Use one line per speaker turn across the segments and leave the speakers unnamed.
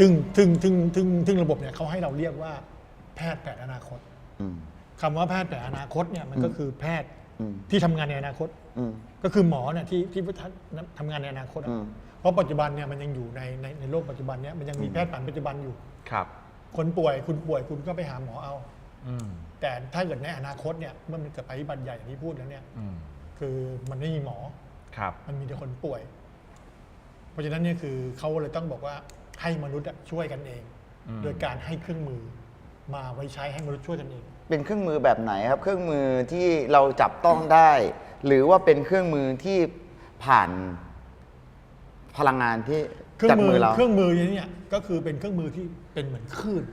ซึ่งซึ่งซึ่งซึ่งซึ่งระบบเนี่ยเขาให้เราเรียกว่า แพทย์แผนอนาคต
อืม
คำว่าแพทย์แผนอนาคตเนี่ยมันก็คือแพทย์
อืม
ที่ทำงานในอนาคต
อืม
ก็คือหมอเนี่ยที่ที่ทำงานในอนาคตอะ
อืม
เพราะปัจจุบันเนี่ยมันยังอยู่ในในในโลกปัจจุบันเนี่ยมันยังมีแพทย์แผนปัจจุบันอยู่
ครับ
คนป่วยคุณป่วยคุณก็ไปหาหมอเอา
อืม
แต่ถ้าเกิดในอนาคตเนี่ยเมื่อมันเกิดภัยพิบัติใหญ่อย่างที่พูดแล้วเนี่ย
อืม
คือมันไม่มีหมอ
ครับ
มันมีแต่คนป่วย เพราะฉะนั้นเนี่ยคือเขาเลยต้องบอกว่า ให้มนุษย์อะช่วยกันเอง
อืม
โดยการให้เครื่องมือ มาไว้ใช้ให้มนุษย์ช่วยกันเอง
เป็นเครื่องมือแบบไหนครับ เครื่องมือที่เราจับต้องได้ หรือว่าเป็นเครื่องมือที่ผ่านพลังงานที่
เครื่อ
จาก
งมื
มื
อ
อเรา
เครื่องมือเนี่ยก็คือเป็นเครื่องมือที่เป็นเหมือนคลื่น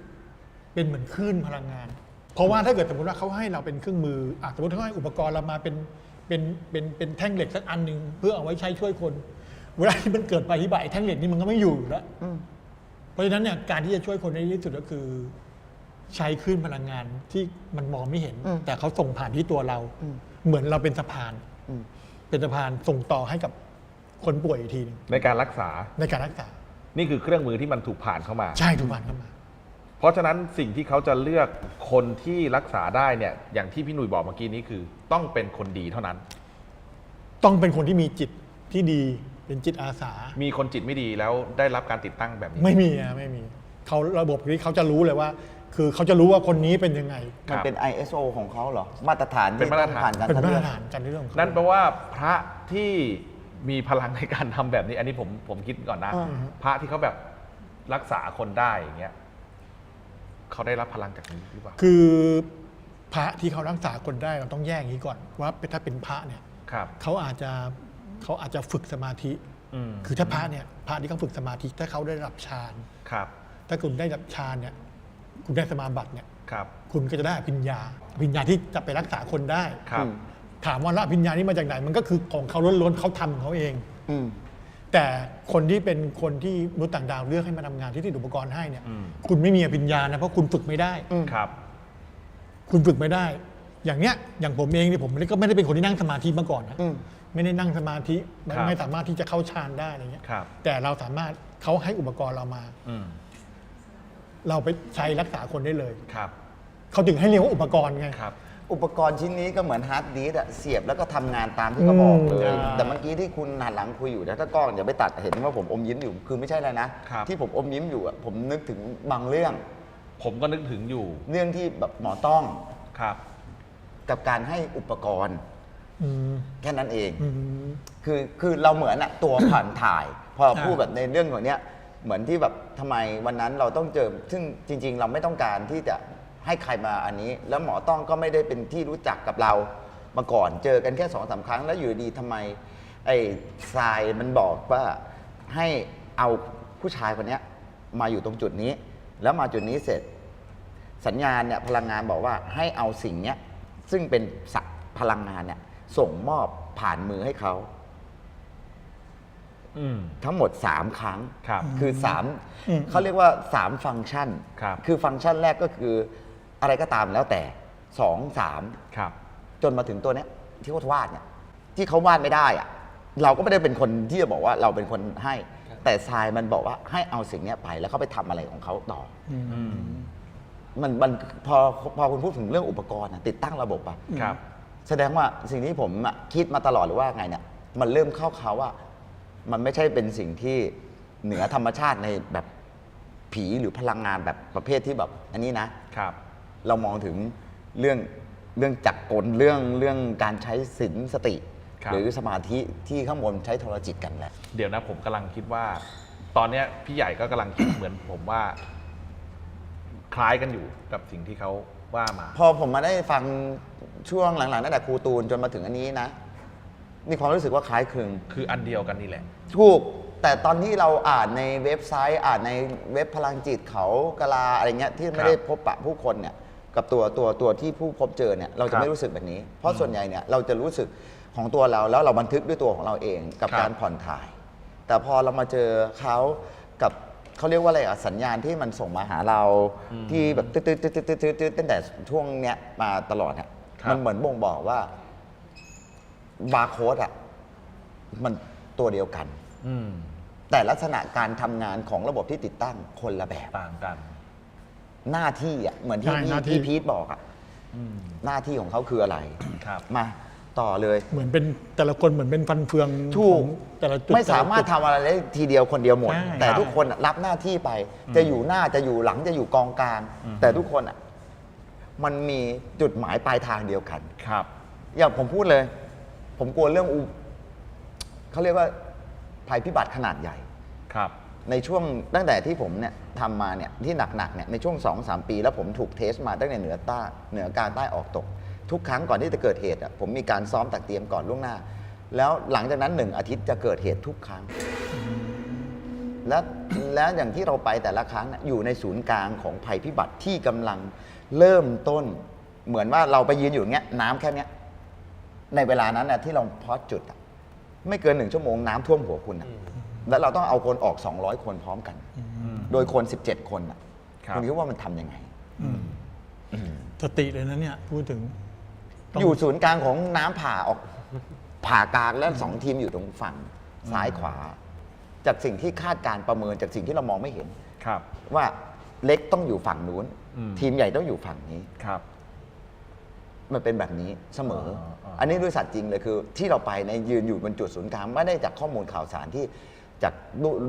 เป็นเหมือนคลื่นพลังงาน เพราะว่าถ้าเกิดสมมติว่าเขาให้เราเป็นเครื่องมืออะสมมติเขาให้อุปกรณ์เรามาเป็นเป็นเป็นเป็นแท่งเหล็กสักอันหนึ่งเพื่อเอาไว้ใช้ช่วยคน เวลาที่มันเกิดภัยพิบัติไอ้แท่งเหล็กนี่มันก็ไม่อยู่อยู่แล้ว
อืม
เพราะฉะนั้นเนี่ยการที่จะช่วยคนได้ดีที่สุดก็คือ ใช้คลื่นพลังงานที่มันมองไม่เห็น
อืม
แต่เขาส่งผ่านที่ตัวเรา
อืม
เหมือนเราเป็นสะพาน
อืม
เป็นสะพานส่งต่อให้กับคนป่วยอีกทีหนึง
ในการรักษา
ในการรักษา
นี่คือเครื่องมือที่มันถูกผ่านเข้ามา
ใช่ถูกผ่านเข้ามา
เพราะฉะนั้นสิ่งที่เขาจะเลือกคนที่รักษาได้เนี่ย อย่างที่พี่หนุ่ยบอกเมื่อกี้นี้คือ ต้องเป็นคนดีเท่านั้น
ต้องเป็นคนที่มีจิตที่ดี เป็นจิตอาสา
มีคนจิตไม่ดีแล้วได้รับการติดตั้งแบบนี้
ไม่มีอะไม่มีเขาระบบนี้เขาจะรู้เลยว่า คือเขาจะรู้ว่าคนนี้เป็นยังไง
ครั
มัน
บ
เป็น ISO ของเขาเหรอ มาตรฐาน
เป็น
ที่
มาตร
ต้อง
ฐาน
ผ่านการ
เป็น
คัด
มา
เลื
ต
อ
ร
ก
ฐานการเรื่องของเขา
นั่นแปลว่าพระที่มีพลังในการทำแบบนี้ อันนี้ผมผมคิดก่อนนะ
อ่า
พระที่เขาแบบรักษาคนได้อย่างเงี้ยเขาได้รับพลังจากนี้หรือเปล่า
คือพระที่เขารักษาคนได้เราต้องแยกอย่างนี้ก่อนว่าถ้าเป็นพระเนี่ย
ครับ
เขาอาจจะ เขาอาจจะฝึกสมาธิ
อืม
คือถ้าพระเนี่ยพระที่เขาฝึกสมาธิถ้าเขาได้รับฌาน
ครับ
ถ้าคุณได้รับฌานเนี่ย คุณได้สมาบัติเนี่ย
ครับ
คุณก็จะได้อภิญญาอภิญญาที่จะไปรักษาคนได้
ครับ
อืม
ถามว่าละอภิญญานี้มาจากไหน มันก็คือของเขาล้วนๆเขาทำของเขาเอง
อืม
แต่คนที่เป็นคนที่มนุษย์ต่างดาวเลือกให้มาทำงานที่ติดอุปกรณ์ให้เนี่ย
อืม
คุณไม่มีอภิญญานะเพราะคุณฝึกไม่ได้
อืม
ครับ
คุณฝึกไม่ได้ อย่างเนี้ยอย่างผมเองเนี่ยผมก็ไม่ได้เป็นคนที่นั่งสมาธิมาก่อนนะ
อืม
ไม่ได้นั่งสมาธิไม่
ครับ
ไม่สามารถที่จะเข้าฌานได้อะไรเงี้ย
ครับ
แต่เราสามารถเขาให้อุปกรณ์เรามา
อืม
เราไปใช้รักษาคนได้เลย
ครับ
เขาถึงให้เรียกว่าอุปกรณ์ไง
ครับ
อุปกรณ์ชิ้นนี้ก็เหมือนฮาร์ดดิสก์อะเสียบแล้วก็ทำงานตามที่เขาบอกเลย
อืม
แต่เมื่อกี้ที่คุณหันหลังคุยอยู่นะถ้ากล้องอย่าไปตัดเห็นว่าผมอมยิ้มอยู่คือไม่ใช่อะไรนะ
ครับ
ที่ผมอมยิ้มอยู่อะผมนึกถึงบางเรื่อง
ผมก็นึกถึงอยู่
เรื่องที่แบบหมอต้อง
ครับ
กับการให้อุปกรณ์
อืม
แค่นั้นเอง
อืม
คือคือเราเหมือนอะตัวผ่านถ่าย พอ
อ่า
พูดแบบในเรื่องของเนี้ยเหมือนที่แบบทำไมวันนั้นเราต้องเจอ ซึ่งจริง ๆ เราไม่ต้องการที่จะให้ใครมาอันนี้ แล้วหมอต้องก็ไม่ได้เป็นที่รู้จักกับเรามาก่อนเจอกันแค่สองสามครั้ง แล้วอยู่ดีทำไม ไอ้ทรายมันบอกว่าให้เอาผู้ชายคนเนี้ยมาอยู่ตรงจุดนี้ แล้วมาจุดนี้เสร็จ สัญญาณเนี่ยพลังงานบอกว่าให้เอาสิ่งเนี้ยซึ่งเป็นสัพลังงานเนี่ย ส่งมอบผ่านมือให้เขา
อืม
ทั้งหมด 3 ครั้ง
ครับ
คือ
อืม
3เขาเรียกว่า 3 ฟังก์ชัน
ครับ
คือฟังก์ชันแรกก็คืออะไรก็ตามแล้วแต่ 2 3
ครับ
จนมาถึงตัวเนี้ยที่เขาวาดเนี่ยที่เขาวาดไม่ได้อะเราก็ไม่ได้เป็นคนที่จะบอกว่าเราเป็นคนให้ แต่ทรายมันบอกว่าให้เอาสิ่งเนี้ยไปแล้วเขาไปทำอะไรของเขาต่อ
อืม
มันมันพอพอคุณพูดถึงเรื่องอุปกรณ์อะติดตั้งระบบอะ
ครับ
แสดงว่าสิ่งที่ผมอะคิดมาตลอดหรือว่าไงเนี่ย มันเริ่มเข้าเขาว่า มันไม่ใช่เป็นสิ่งที่เหนือธรรมชาติในแบบผีหรือพลังงานแบบประเภทที่แบบ อันนี้นะ
ครับ
เรามองถึงเรื่องเรื่องจักรกลเรื่องเรื่องการใช้ศีลสติ
ครับ
หรือสมาธิที่ข้างบนใช้โทรจิตกันแหละ
เดี๋ยวนะผมกำลังคิดว่า ตอนเนี้ยพี่ใหญ่ก็กำลังคิด เหมือนผมว่า คล้ายกันอยู่กับสิ่งที่เขา ว่ามา
พอผมมาได้ฟังช่วงหลังๆตั้งแต่ครูตูนจนมาถึงอันนี้นะมีความรู้สึกว่าคล้ายคลึง
คืออันเดียวกันนี่แหละ
ถูก แต่ตอนที่เราอ่านในเว็บไซต์อ่านในเว็บพลังจิตเขากะลาอะไรเงี้ยที่ไม่ได้พบปะผู้คนเนี่ยกับตัวตัวตัวที่ผู้พบเจอเนี่ยเรา
ครั
จะ
บ
ไม่รู้สึกแบบนี้ เพราะส่วนใหญ่เนี่ยเราจะรู้สึกของตัวเราแล้วเราบันทึกด้วยตัวของเราเองกับ
ครับ
การผ่อนถ่าย แต่พอเรามาเจอเขากับ เขาเรียกว่าอะไรอะสัญญาณที่มันส่งมาหาเราที่แบบตืดตืดตืดตืดตืดตืดตั้งแต่ช่วงเนี้ยมาตลอดเนี่ย
ครับ
มันเหมือนบ่งบอกว่าบาร์โค้ดอะมันตัวเดียวกัน
อืม
แต่ลักษณะการทำงานของระบบที่ติดตั้งคนละแบบ
ต่างกัน
หน้าที่อะเหมือนที่
ใช่
พี่
หน้าที่
พี่พีทบอกอะ
อืม
หน้าที่ของเขาคืออะไร
ครับ
มา ต่อเลย
เหมือนเป็นแต่ละคนเหมือนเป็นฟันเฟือง
ถูก
ของแต่ละจุด
ไม่สามารถ
แต่ละจุด
ทำอะไรได้ทีเดียวคนเดียวหมด
ใช่
แต่
ครับ
ทุกคนอะรับหน้าที่ไป จะอยู่หน้าจะอยู่หลังจะอยู่กองกลาง
อืม
แต่ทุกคนอะมันมีจุดหมายปลายทางเดียวกัน
ครับ
อย่างผมพูดเลย ผมกลัวเรื่องอุเขาเรียกว่าภัยพิบัติขนาดใหญ่
ครับ
ในช่วงตั้งแต่ที่ผมเนี่ยทำมาเนี่ยที่หนักๆเนี่ยในช่วง2อสปี แล้วผมถูกเทสมาตั้งแต่เหนือใต้เหนือกลางใต้ออกตก ทุกครั้งก่อนที่จะเกิดเหตุอะผมมีการซ้อมตักเตรียมก่อนล่วงหน้า แล้วหลังจากนั้นหนึ่งอาทิตย์จะเกิดเหตุทุกครั้ง และแล้วอย่างที่เราไปแต่ละครั้งน่ะอยู่ในศูนย์กลางของภัยพิบัติที่กำลังเริ่มต้น เหมือนว่าเราไปยืนอยู่อย่างเงี้ยน้ำแค่เนี้ยในเวลานั้นนะที่เราพอดจุดอะไม่เกินหนึ่งชั่วโมงน้ำท่วมหัวคุณอะแล้วเราต้องเอาคนออก 200 คนพร้อมกัน โดยคน 17 คนอะ
ครับ
คุณคิดว่ามันทำยังไง
สติเลยนะเนี่ย พูดถึงต้ อง
อยู่ศูนย์กลางของน้ำผ่าออกผ่ากลางแล้วสองทีมอยู่ตรงฝั่งซ้ายขวา จากสิ่งที่คาดการณ์ประเมินจากสิ่งที่เรามองไม่เห็น
ครับ
ว่าเล็กต้องอยู่ฝั่งนู้น
อืม
ทีมใหญ่ต้องอยู่ฝั่งนี้
ครับ
มันเป็นแบบนี้เสมอ
อ่าอ่า
อัในด้วยสัตว์จริงเลยคือ ที่เราไปในยยืนอยู่บนจุดศูนย์กลางไม่ได้จากข้อมูลข่าวสารที่จาก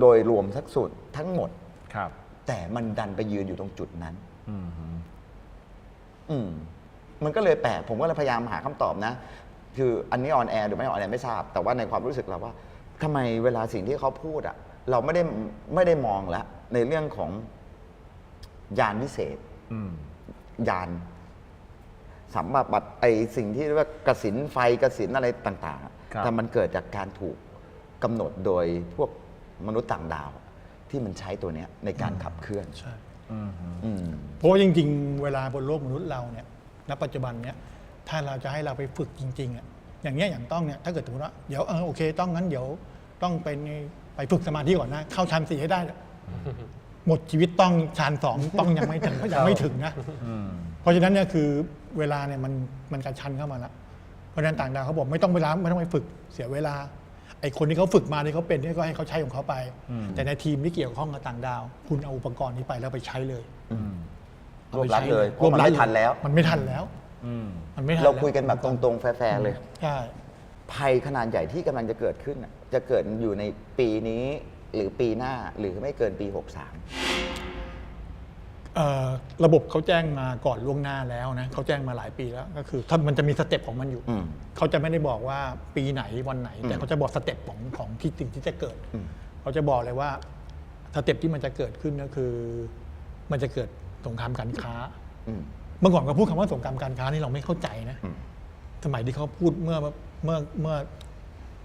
โดยรวมสักส่วนทั้งหมด
ครับ
แต่มันดันไปยืนอยู่ตรงจุดนั้น
อืม
อืม มันก็เลยแปลกผมก็เลยพยายามหาคำตอบนะ คืออันนี้ออนแอร์หรือไม่ออนแอร์ไม่ทราบ แต่ว่าในความรู้สึกเราว่าทำไมเวลาสิ่งที่เขาพูดอะเราไม่ได้ไม่ได้มองแล้วในเรื่องของยานวิเศษ
อืม
ยานสัมบัติไอสิ่งที่เรียกว่ากสินไฟกสินอะไรต่างๆอะ
ครับ
แต่มันเกิดจากการถูกกำหนดโดยพวกมนุษย์ต่างดาว ที่มันใช้ตัวเนี้ยในการขับเคลื่อน
ใช่
อืม
อืม
เพราะว่าจริง ๆ เวลาบนโลกมนุษย์เราเนี่ย ณปัจจุบันเนี่ยถ้าเราจะให้เราไปฝึกจริงๆอะอย่างเงี้ยอย่างต้องเนี่ยถ้าเกิดสมมติว่าเดี๋ยวเออโอเคต้องงั้นเดี๋ยวต้องไปในไปฝึกสมาธิก่อนนะ เข้าฌานสี่ให้ได้เนี่ยหมดชีวิตต้องฌานสองต้องยังไม่ถึงยังไม่ถึงนะ
อืม
เพราะฉะนั้นเนี่ยคือเวลาเนี่ยมันมันกระชันเข้ามาแล้วเพราะฉะนั้นต่างดาวเขาบอกไม่ต้องเวลาไม่ต้องไปฝึกเสียเวลาไอ้คนที่เขาฝึกมาที่เขาเป็นเนี่ยก็ให้เขาใช้ของเขาไป
อืม
แต่ในทีมที่เกี่ยวข้องกับต่างดาว คุณเอาอุปกรณ์นี้ไปแล้วไปใช้เลย
อืม
อ
รวบ
ไป
รัด
ใช้
เลยเพราะมันไม่ทันแล้ว
มันไม่ทันแล้ว
อืม
มันไม่ทัน
เรา
แล้ว
คุยกันแบบตรงๆ แฟร์ๆเลย
ใช่
ภัยขนาดใหญ่ที่กำลังจะเกิดขึ้นน่ะจะเกิดอยู่ในปีนี้หรือปีหน้าหรือไม่เกินปี
เอ่อระบบเขาแจ้งมาก่อนล่วงหน้าแล้วนะเขาแจ้งมาหลายปีแล้ว ก็คือถ้ามันจะมีสเต็ปของมันอยู่
อืม
เขาจะไม่ได้บอกว่าปีไหนวันไหน แต่
อืม
เขาจะบอกสเต็ปของของที่สิ่งที่จะเกิด
อืม
เขาจะบอกเลยว่าสเต็ปที่มันจะเกิดขึ้นก็คือ มันจะเกิด สงครามการค้า
อืม
เมื่อก่อนเขาพูดคำว่าสงครามการค้านี่เราไม่เข้าใจนะ
อืม
สมัยที่เขาพูดเมื่อเมื่อเมื่อ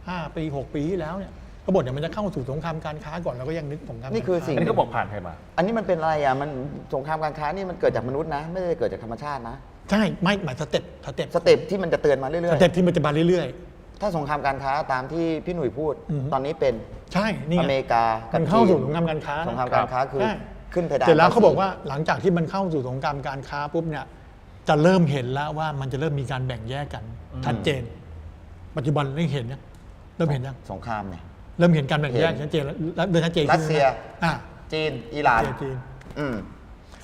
ห้าปีหกปีที่แล้วเนี่ยเขาบอกเดี๋ยวมันจะเข้าสู่สงครามการค้าก่อนเราก็ยังนึกสงคราม
นี่คือสิ่
อันนี้ก็บอกผ่านใครมา
อันนี้มันเป็นอะไรอะมันสงครามการค้านี่มันเกิดจากมนุษย์นะ ไม่ได้เกิดจากธรรมชาตินะ
ใช่ไม่หมายสเต็ปสเต็ป
สเต็ปที่มันจะเตือนมาเรื่
ส
อย
เต็ปที่มันจะมาเรื่อย
ๆ ถ้าสงครามการค้าตามที่พี่หนุ่ยพูด
อือฮึ
ตอนนี้เป็น
ๆ ใช่นี่
อ
ไง
เมริกากั
มั
บ
นเข้า
จี
สู่สงครามการค้านะ
สงครามการค้าคือ
ใช่
ขึ้นเพดาน
เสร็จแล้วเขา
ภษี
บอกว่าหลังจากที่มันเข้าสู่สงครามการค้าปุ๊บเนี่ย จะเริ่มเห็นแล้วว่ามันจะเริ่มมีการแบ่งแยกกันชัดเจน ปัจจุบันเริ่มเห็นยังเริ่มเห็นยัง
สงครามเนี่ย
เริ่มเห็นการแบ่งแยก
เห็น
ชัดเจนแล้วแล้วเดินชัดเจน
รัสเซีย
ขึ้นนะอะ
จีนอิหร่าน
รัสเซียจีน
อืม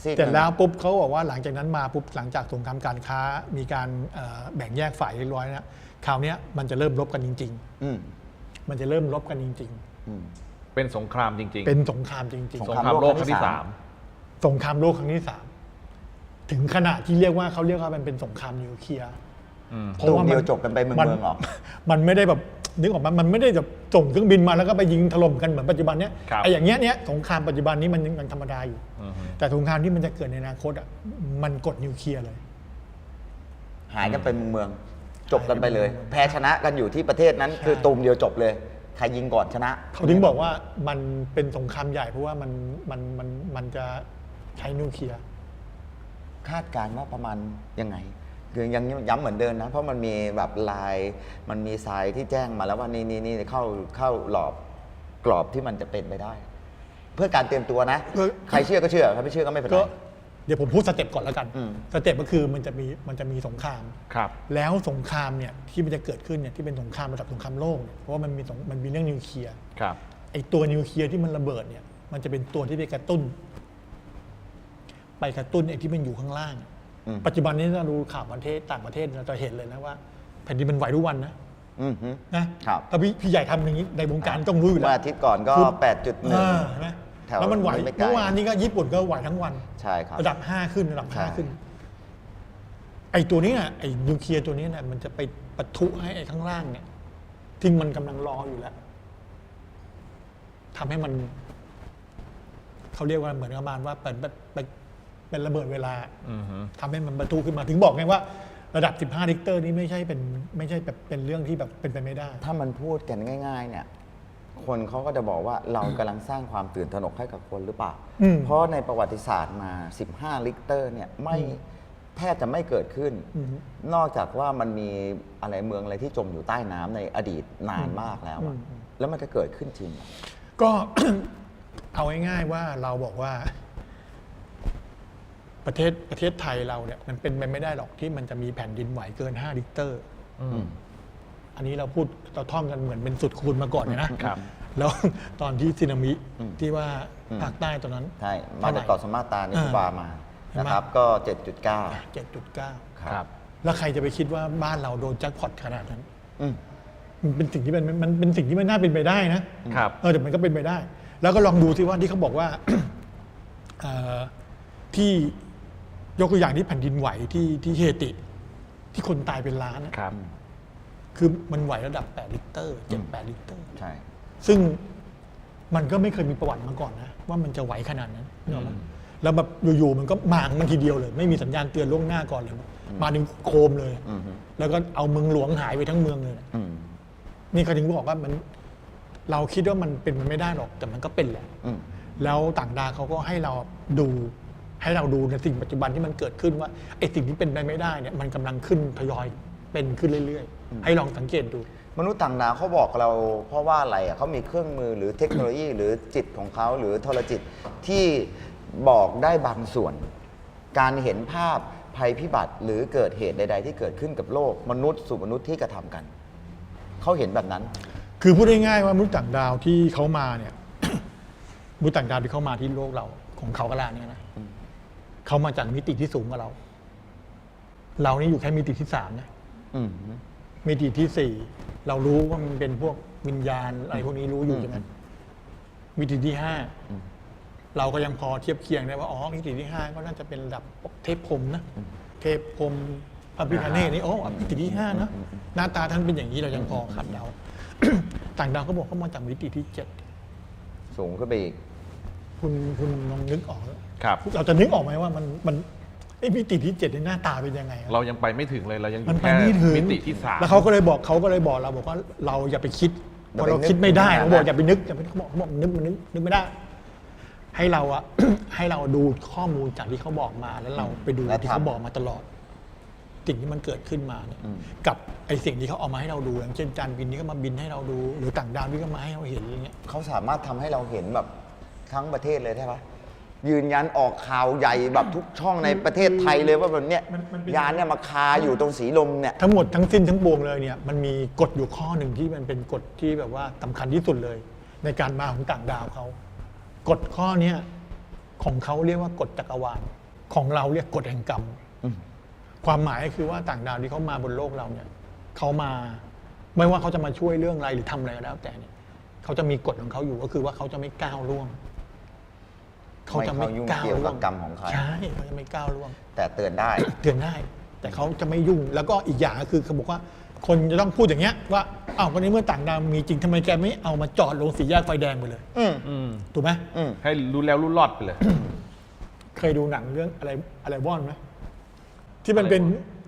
ซีก
เสร็จ
หนึ่ง
แล้วปุ๊บเขาบอกว่าหลังจากนั้นมาปุ๊บหลังจากสงครามการค้ามีการเอ่อแบ่งแยกฝ่ายเรียบร้อยนะคราวเนี้ยมันจะเริ่มรบกันจริง
อืม
ๆมันจะเริ่มรบกันจริง
อืม
เป็นสงครามจริง
ๆเป็นสงครามจริง
ส
ๆ
ๆ
สงครามโลกครั้งที่สาม
สงครามโลกครั้งที่สามถึงขนาดที่เรียกว่าเขาเรียกว่ามันเป็นสงครามนิวเคลียร์
อืม
เพราะ
ตูม
ว่า
เดียว
มัน
จบกันไปเมือง
มัน
เมืองหรอ
มันไม่ได้แบบนึกออกมามันไม่ได้จะส่งเครื่องบินมาแล้วก็ไปยิงถล่มกันเหมือนปัจจุบันเนี้ย
ครับ
ไอ้อย่างเงี้ยเนี้ยสงครามปัจจุบันนี้มันยังธรรมดาอยู่
อืม
แต่สงครามที่มันจะเกิดในอนาคตอะมันกดนิวเคลียร์เลย
หายกันไปเมืองเมืองจบกันไปเลย
หายกันไปเมือง
แพ้ชนะกันอยู่ที่ประเทศนั้น คือตูมเดียวจบเลย ใครยิงก่อนชนะ
เขาถึงบอกว่ามันเป็นสงครามใหญ่เพราะว่ามันมันมันมันจะใช้นิวเคลียร์
คาดการณ์ว่าประมาณยังไง คือยังย้ำเหมือนเดิมนะ เพราะมันมีแบบลาย มันมีทรายที่แจ้งมาแล้วว่านี่นี่นี่เข้าเข้าหลอบกรอบที่มันจะเป็นไปได้ เพื่อการเตรียมตัวนะ
ก็
ใครเชื่อก็เชื่อใครไม่เชื่อก็ไม่เป็นไร
ก็เดี๋ยวผมพูดสเต็ปก่อนแล้วกัน
อืม
สเต็ปก็คือมันจะมีมันจะมีสงคราม
ครับ
แล้วสงครามเนี่ยที่มันจะเกิดขึ้นเนี่ยที่เป็นสงครามระดับสงครามโลกเนี่ยเพราะว่ามันมีสงมันมีเรื่องนิวเคลียร์
ครับ
ไอตัวนิวเคลียร์ที่มันระเบิดเนี่ยมันจะเป็นตัวที่ไปกระตุ้น ไปกระตุ้นไอ้ที่มันอยู่ข้างล่าง
อืม
ปัจจุบันนี้เราดูข่าวประเทศต่างประเทศเราจะเห็นเลยนะว่า แผ่นดินมันไหวทุกวันนะ
อืมฮึ
นะครับ ถ้าพี่พี่ใหญ่ทำอย่างนี้ในวงการต้องรู้อยู่
เมื่
แล้
อ
ว
อาทิตย์ก่อนก็
คือ
8.1
อ่านะ
แถว
แล้วมันไหว
ไม่ไกล
เมื่อวานนี้ก็ญี่ปุ่นก็ไหวทั้งวัน
ใช่ครับ
ระดับห้าขึ้นระดับ
ใช่
ห้าขึ้น ไอ้ตัวนี้น่ะไอ้นิวเคลียร์ตัวนี้น่ะมันจะไปปะทุให้ไอ้ข้างล่างเนี่ยที่มันกำลังรออยู่แล้วทำให้มัน เขาเรียกว่าเหมือนประมาณว่าเป็นเป็นเป็นระเบิดเวลา
อือฮึ
ทำให้มันประทุขึ้นมาถึงบอกไงว่าระดับ 15ลิกเตอร์นี่ไม่ใช่เป็นไม่ใช่แบบเป็นเรื่องที่แบบเป็นไปไม่ได้
ถ้ามันพูดกันง่าย ๆ เนี่ย คนเขาก็จะบอกว่าเรากำลังสร้างความตื่นตระหนกให้กับคนหรือเปล่า
อืม
เพราะในประวัติศาสตร์มา 15 ลิกเตอร์เนี่ยไม่แทบจะไม่เกิดขึ้น
อืม
นอกจากว่ามันมีอะไรเมืองอะไรที่จมอยู่ใต้น้ำในอดีตนานมากแล้วอะ
อืม
แล้วมันจะเกิดขึ้นจริงเหรอ
ก็ เอาง่ายๆว่าเราบอกว่า ประเทศประเทศไทยเราเนี่ย มันเป็นไปไม่ได้หรอกที่มันจะมีแผ่นดินไหวเกิน 5 ลิกเตอร์
อืม
อันนี้เราพูดเราท่องกันเหมือนเป็นสุดคูณมาก่อนเนี่ยนะ
ครับ
แล้วตอนที่สึนามิ
อืม
ที่ว่า
อืม
ภาคใต้ตอนนั้น
ใช่มาจากเกาะสมาตรานี่
อ่า
คุบามา
เห็นไหม
นะครับก็ 7.9
7.9
ครับ
แล้วใครจะไปคิดว่าบ้านเราโดนแจ็คพอตขนาดนั้น
อืม
มันเป็นสิ่งที่มันมันเป็นสิ่งที่มันน่าเป็นไปได้นะครับเออแต่มันก็เป็นไปได้ แล้วก็ลองดูที่ว่าที่เขาบอกว่าเอ่อที่ยกตัวอย่างที่แผ่นดินไหวที่ที่เฮติ ที่คนตายเป็นล้านอะ
ครับ
คือมันไหวระดับ 8 ลิตร7 8ลิตร
ใช่
ซึ่งมันก็ไม่เคยมีประวัติมาก่อนนะ ว่ามันจะไหวขนาดนั้นนึกออกไหมแล้วแบบอยู่ๆมันก็มามันทีเดียวเลย ไม่มีสัญญาณเตือนล่วงหน้าก่อนเลย มาถึงโครมเลย
อืมฮึ
แล้วก็เอาเมืองหลวงหายไปทั้งเมืองเลย
อืม
นี่เขาถึงบอกว่ามันเราคิดว่ามันเป็นมันไม่ได้หรอกแต่มันก็เป็นแหละ
อืม
แล้วต่างดาวเขาก็ให้เราดูให้เราดูในสิ่งปัจจุบันที่มันเกิดขึ้นว่าไอ้สิ่งที่เป็นไปไม่ได้เนี่ยมันกำลังขึ้นทยอยเป็นขึ้นเรื่อยๆ ให้ลองสังเกตดู
มนุษย์ต่างดาวเขาบอกเราเพราะว่าอะไรอะเขามีเครื่องมือหรือเทคโนโลยี หรือจิตของเขาหรือโทรจิตที่บอกได้บางส่วน การเห็นภาพภัยพิบัติหรือเกิดเหตุใด ๆ ที่เกิดขึ้นกับโลก มนุษย์สู่มนุษย์ที่กระทำกัน เขาเห็นแบบนั้น
คือพูดง่ายๆว่ามนุษย์ต่างดาวที่เขามาเนี่ย มนุษย์ต่างดาวที่เขามาที่โลกเราของเขากระลาเนี่ยนะเขามาจากมิติที่สูงกว่าเรา เรานี่อยู่แค่มิติที่สามนะ
อืม
มิติที่สี่เรารู้ว่ามันเป็นพวกวิญญาณอะไรพวกนี้รู้อยู่ใช่ไหมมิติที่ห้าเราก็ยังพอเทียบเคียงได้ว่าอ๋อมิติที่ห้าก็น่าจะเป็นระดับเทพพรหมนะเทพพรหมพระพิฆเนศนี่โอ้มิติที่ห้านะหน้าตาท่านเป็นอย่างนี้เรายังพอขัดเดาต่างดาวเขาบอกเขามาจากมิติที่เจ็ด
สูงขึ้นไปอีก
คุณคุณลองนึกออก
ครับ
เราจะนึกออกไหมว่ามันมัน ไอ้มิติที่เจ็ดในหน้าตาเป็นยังไงอะ
เรายังไปไม่ถึงเลยเรายังอ
มัน
ยู่
ไป
แค่
ไม่ถึง
มิติที่สาม
แล้วเขาก็เลยบอกเขาก็เลยบอกเราบอกว่าเราอย่าไปคิดเพราะเราคิดไม่ได้เขาบอกอย่าไปนึกอย่าไปเขาบอกเขาบอกนึกมันนึกนึกไม่ได้ ให้เราอะ ให้เราดูข้อมูลจากที่เขาบอกมาแล้วเราไปดู
และ
ที่เขา
ทำ
บอกมาตลอด สิ่งที่มันเกิดขึ้นมาเนี่ยกับไอสิ่งที่เขาเอามาให้เราดูอย่างเช่นจานบินนี่ก็มาบินให้เราดู หรือต่างดาวที่ก็มาให้เราเห็นอย่างเงี้ย
เขาสามารถทำให้เราเห็นแบบทั้งประเทศเลยใช่ปะ ยืนยันออกข่าวใหญ่แบบทุกช่องในประเทศไทยเลยว่าแบบเนี้ย
มันมันเป็น
ยานเนี่ยมาคาอยู่ตรงสีลมเนี่ย
ทั้งหมดทั้งสิ้นทั้งปวงเลยเนี่ยมันมีกฎอยู่ข้อหนึ่งที่มันเป็นกฎที่แบบว่าสำคัญที่สุดเลย ในการมาของต่างดาวเขากฎข้อเนี้ยของเขาเรียกว่ากฎจักรวาลของเราเรียกกฎแห่งกรรม
อืม
ความหมายก็คือว่าต่างดาวที่เขามาบนโลกเราเนี่ยเขามาไม่ว่าเขาจะมาช่วยเรื่องอะไรหรือทำอะไรก็แล้วแต่เนี่ยเขาจะมีกฎของเขาอยู่ก็คือว่าเขาจะไม่ก้าวล่วง
ไม่ เข้ายุ่งเกี่ยวกับกรรมของใคร
ใช่เขาจะไม่ก้าวล่วง
แต่เตือนได้
เตือนได้ แต่เขาจะไม่ยุ่งแล้วก็อีกอย่างก็คือเขาบอกว่า คนจะต้องพูดอย่างเงี้ยว่าอ้าววันนี้เมื่อต่างดาวมีจริงทำไมแกไม่เอามาจอดลงสี่แยกไฟแดงไปเลย
อืม
อืม
ถูกไหม
อืม
ให้รู้แล้วรู้รอดไปเลย
เคยดูหนังเรื่องอะไรอะไรวอนไหมที่มันเป็น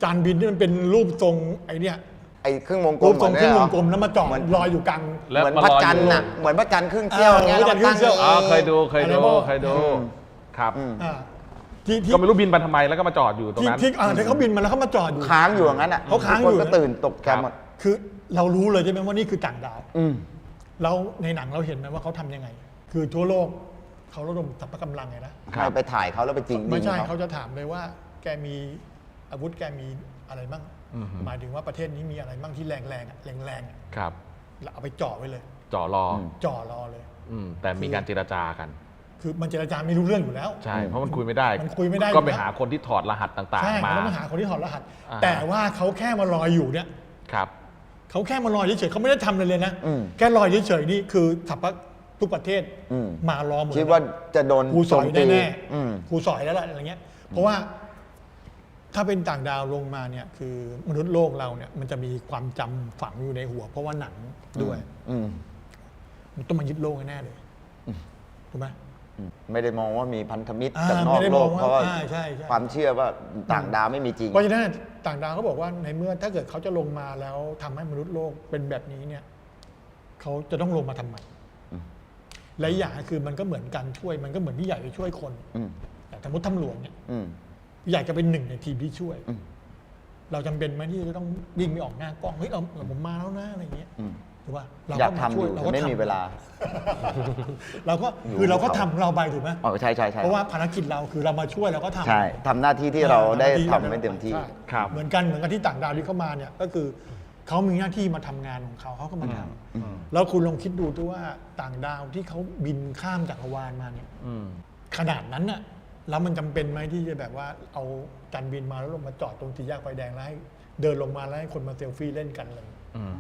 จานบินที่มันเป็นรูปทรงไอเนี้ย
ไอ้ครึ่งวงกล
รู
ม
ปทรง
เห
ครึ่งว
มื
งกลมแล้วมาจอด
เหมือน
ลอยอยู่กลาง
แล้ว
เหมือน
มา
พระ
รอ
จันทร์
อยู่
น่ะเหมือนพระจันทร์ครึ่งเสี้ยว
เออ
เงี้ย
พระจันทร์ครึ่งเสี้ยว
อ๋อเคยดูเคยดู
อะไรวะ
เคยดูครับ
อืม
อ่าที่ที่
ก็ไม่รู้บินไปทำไมแล้วก็มาจอดอยู่ตรง
ที่
นั้น
ที่อ่าที่เขาบินมาแล้วเขามาจอดอยู่
ค้างอยู่อย่างนั้นอะ
เขาค้าง
ทุก
อยู่
คนก็ตื่นตกใจหมด
คือเรารู้เลยใช่ไหมว่านี่คือต่างดาว
อืม
แล้วในหนังเราเห็นไหมว่าเขาทำยังไง คือทั่วโลกเขาระดมสรรพกำลังไงนะ
ครับ
ให้ไปถ่ายเขาแล้วไปจริง
ไม่ใช่
ยิง
เขาจะถามเลยว่า แกมีอาวุธแกมีอะไรบ้าง
อือฮึ
หมายถึงว่าประเทศนี้มีอะไรบ้างที่แรงแรงๆอะแรงแรงๆอะ
ครับ
แล้วเอาไปจ่อไว้เลย
จ่อรออ
จ่อรอเลย
อืมแต่มีการเจรจากัน
คือมันเจรจาไม่รู้เรื่องอยู่แล้ว
ใช่ เพราะมันคุยไม่ได้
มันคุยไม่ได้
ก็ไป
อยู่แล้ว
หาคนที่ถอดรหัสต่าง
ใช่
ๆ มา
เขาต้องมาหาคนที่ถอดรหัส
อ่า
แต่ว่าเขาแค่มารออยู่เนี่ย
ครับ
เขาแค่มารอเฉยๆเขาไม่ได้ทำอะไรเลยนะ
อืม
แค่รอเฉยๆนี่คือสัพพะทุกประเทศ
อืม
มารอหมด
คิดว่าจะโดน
กูสอย
โจมตี
แน่
อืม
ๆกูสอยแล้วล่ะอะไรเงี้ย เพราะว่า ถ้าเป็นต่างดาวลงมาเนี่ยคือมนุษย์โลกเราเนี่ยมันจะมีความจำฝังอยู่ในหัว เพราะว่าหนังด้วย
อืม
มันต้องมายึดโลกแน่ๆเลยถูกไหม
อืมไม่ได้มองว่ามีพันธมิตร
อ่า
กับนอก
ไม่ได้
โล
มอกงว่า
เพราะว่า
อ่าใช่ใช่
ความเชื่อว่าต่างดาวไม่มีจริง
เพราะฉะนั้นต่างดาวเขาบอกว่าในเมื่อถ้าเกิดเขาจะลงมาแล้วทำให้มนุษย์โลกเป็นแบบนี้เนี่ยเขาจะต้องลงมาทำไม
อืม
และอีกอย่างก็คือมันก็เหมือนการช่วยมันก็เหมือนพี่ใหญ่ไปช่วยคน
อืม
แต่สมมติทำหลวงเนี่ย
อืม
พี่ใหญ่จะเป็นหนึ่งในทีมที่ช่วย
อืม
เราจำเป็นไหมที่จะต้องวิ่งไปออกหน้ากล้องเฮ้ยเอาเอาผมมาแล้วนะอะไรอย่างเงี้ย
อืม
ถูกป่ะเรา
อยาก
ก็
ทำอยู่
เรา
แต่
ก็
ไม่
ทำ
มีเวลา
เราก็
อยู่
คือเราก็
กับ
ทำ
เขา
เราไปถูกไหม
อ๋อใช่ใช่ใช่
เพราะว่าภารกิจเราคือเรามาช่วยเราก็ทำ
ใช่ทำหน้าที่ที่เราได้
หน้
ทำไม่เต็มที่
ใช่
ครับ
เหมือนกันเหมือนกันที่ต่างดาวที่เข้ามาเนี่ยก็คือเขามีหน้าที่มาทำงานของเขาเขาก็มาทำแล้วคุณลองคิดดูด้วยว่าต่างดาวที่เขาบินข้ามจักรวาลมาเนี่ย
อืม
ขนาดนั้นน่ะ แล้วมันจำเป็นไหมที่จะแบบว่าเอาจานบินมาแล้วลงมาจอดตรงสี่แยกไฟแดงแล้วให้เดินลงมาแล้วให้คนมาเซลฟี่เล่นกันเลย
อืม